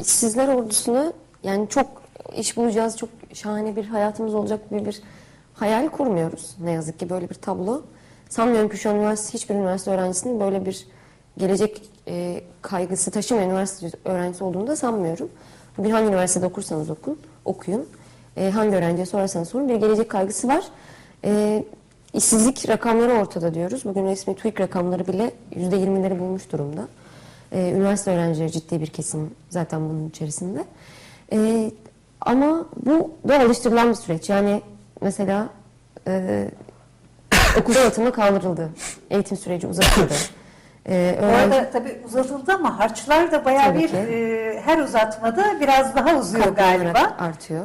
İşsizler ordusuna yani çok iş bulacağız, çok şahane bir hayatımız olacak gibi bir hayal kurmuyoruz. Ne yazık ki böyle bir tablo. Sanmıyorum ki şu an üniversite, hiçbir üniversite öğrencisinin böyle bir gelecek e, kaygısı taşımayan üniversite öğrencisi olduğunu da sanmıyorum. Bugün hangi üniversitede okursanız okun, okuyun. E, hangi öğrenciye sorarsanız sorun bir gelecek kaygısı var. E, işsizlik rakamları ortada diyoruz. Bugün resmi TÜİK rakamları bile %20'leri bulmuş durumda. Ee, üniversite öğrencileri ciddi bir kesim zaten bunun içerisinde. Ee, ama bu da alıştırılan bir süreç. Yani mesela e, okulda atama kaldırıldı. Eğitim süreci uzatıldı. Ee, Bu öğrenci arada tabii uzatıldı ama harçlar da bayağı Tabii bir ki. e, her uzatmada biraz daha uzuyor katlı galiba. artıyor.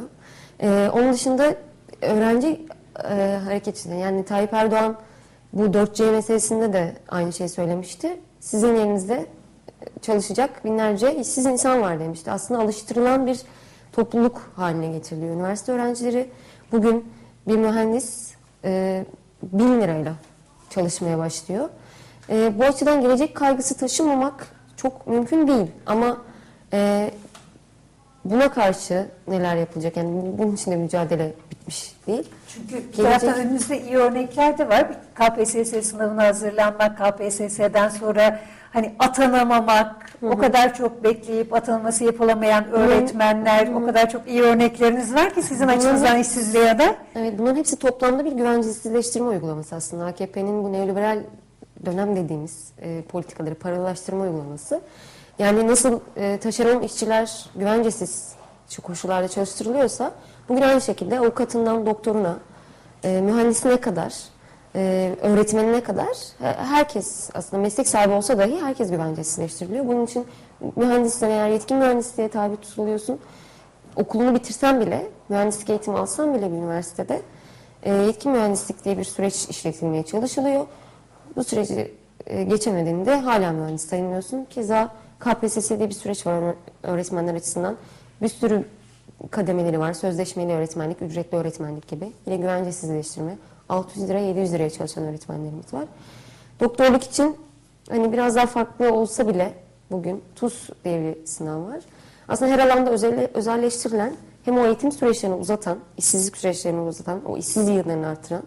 Ee, onun dışında öğrenci e, hareketinde yani Tayyip Erdoğan bu 4C meselesinde de aynı şeyi söylemişti. Sizin yerinizde çalışacak binlerce işsiz insan var demişti. Aslında alıştırılan bir topluluk haline getiriliyor. Üniversite öğrencileri bugün bir mühendis e, bin lirayla çalışmaya başlıyor. E, bu açıdan gelecek kaygısı taşımamak çok mümkün değil. Ama e, buna karşı neler yapılacak? Yani bu- bunun için de mücadele bitmiş değil. Çünkü Gelecek- taraftan önümüzde iyi örnekler de var. KPSS sınavına hazırlanmak, KPSS'den sonra hani atanamamak, o kadar çok bekleyip atanması yapılamayan öğretmenler, o kadar çok iyi örnekleriniz var ki sizin açınızdan işsizliğe de. Evet bunların hepsi toplamda bir güvencesizleştirme uygulaması aslında. AKP'nin bu neoliberal dönem dediğimiz e, politikaları paralaştırma uygulaması. Yani nasıl e, taşeron işçiler güvencesiz şu koşullarda çalıştırılıyorsa bugün aynı şekilde avukatından doktoruna, e, mühendisine kadar, e, öğretmenine kadar herkes aslında meslek sahibi olsa dahi herkes güvencesizleştiriliyor. Bunun için mühendisten eğer yetkin mühendisliğe tabi tutuluyorsun okulunu bitirsen bile, mühendislik eğitimi alsan bile bir üniversitede e, yetkin mühendislik diye bir süreç işletilmeye çalışılıyor. Bu süreci e, geçemediğinde hala mühendis sayılmıyorsun. Keza KPSS diye bir süreç var öğre- öğretmenler açısından. Bir sürü kademeleri var. Sözleşmeli öğretmenlik, ücretli öğretmenlik gibi. Yine güvencesizleştirme. 600 lira, 700 liraya çalışan öğretmenlerimiz var. Doktorluk için hani biraz daha farklı olsa bile bugün TUS diye bir sınav var. Aslında her alanda özel, özelleştirilen hem o eğitim süreçlerini uzatan, işsizlik süreçlerini uzatan, o işsiz yıllarını artıran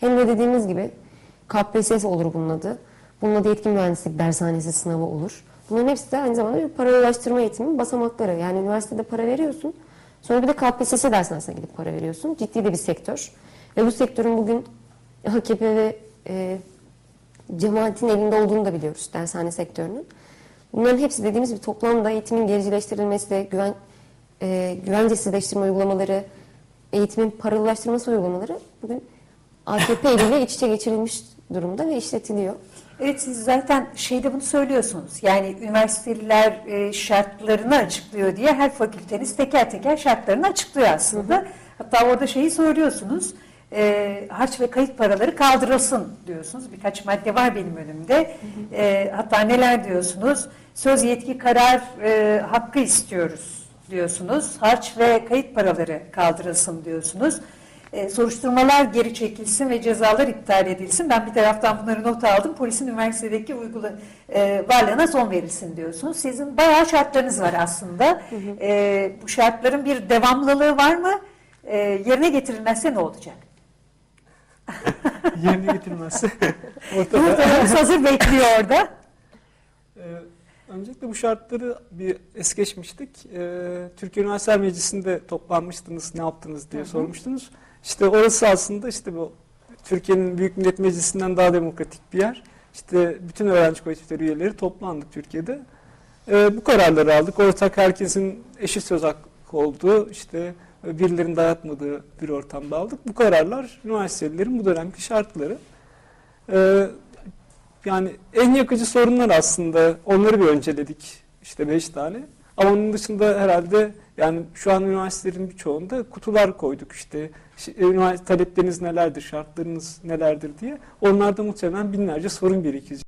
hem de dediğimiz gibi KPSS olur bunun adı. Bunun adı yetkin mühendislik dershanesi sınavı olur. Bunların hepsi de aynı zamanda bir paralelleştirme eğitiminin basamakları. Yani üniversitede para veriyorsun. Sonra bir de KPSS dershanesine gidip para veriyorsun. Ciddi de bir sektör. Ve bu sektörün bugün AKP ve e, cemaatin elinde olduğunu da biliyoruz dershane sektörünün. Bunların hepsi dediğimiz bir toplamda eğitimin gericileştirilmesi güven, e, güvencesizleştirme uygulamaları, eğitimin paralılaştırması uygulamaları bugün AKP eliyle iç içe geçirilmiş durumda ve işletiliyor. Evet siz zaten şeyde bunu söylüyorsunuz. Yani üniversiteliler e, şartlarını açıklıyor diye her fakülteniz teker teker şartlarını açıklıyor aslında. Hatta orada şeyi söylüyorsunuz. E, harç ve kayıt paraları kaldırılsın diyorsunuz. Birkaç madde var benim önümde. E, hatta neler diyorsunuz? Söz yetki karar e, hakkı istiyoruz diyorsunuz. Harç ve kayıt paraları kaldırılsın diyorsunuz. E, soruşturmalar geri çekilsin ve cezalar iptal edilsin. Ben bir taraftan bunları not aldım. Polisin üniversitedeki uygula, e, varlığına son verilsin diyorsunuz. Sizin bayağı şartlarınız var aslında. E, bu şartların bir devamlılığı var mı? E, yerine getirilmezse ne olacak? yerine getirilmezse ortada. Hazır bekliyor orada. Ee, öncelikle bu şartları bir es geçmiştik. Ee, Türkiye Üniversiteler Meclisi'nde toplanmıştınız, ne yaptınız diye sormuştunuz. İşte orası aslında işte bu Türkiye'nin Büyük Millet Meclisi'nden daha demokratik bir yer. İşte bütün öğrenci kolektifleri üyeleri toplandık Türkiye'de. Ee, bu kararları aldık. Ortak herkesin eşit söz hakkı olduğu, işte birilerinin dayatmadığı bir ortamda aldık. Bu kararlar üniversitelerin bu dönemki şartları. Ee, yani en yakıcı sorunlar aslında onları bir önceledik işte beş tane. Ama onun dışında herhalde yani şu an üniversitelerin birçoğunda kutular koyduk işte Ş- üniversite talepleriniz nelerdir, şartlarınız nelerdir diye. Onlarda muhtemelen binlerce sorun birikecek.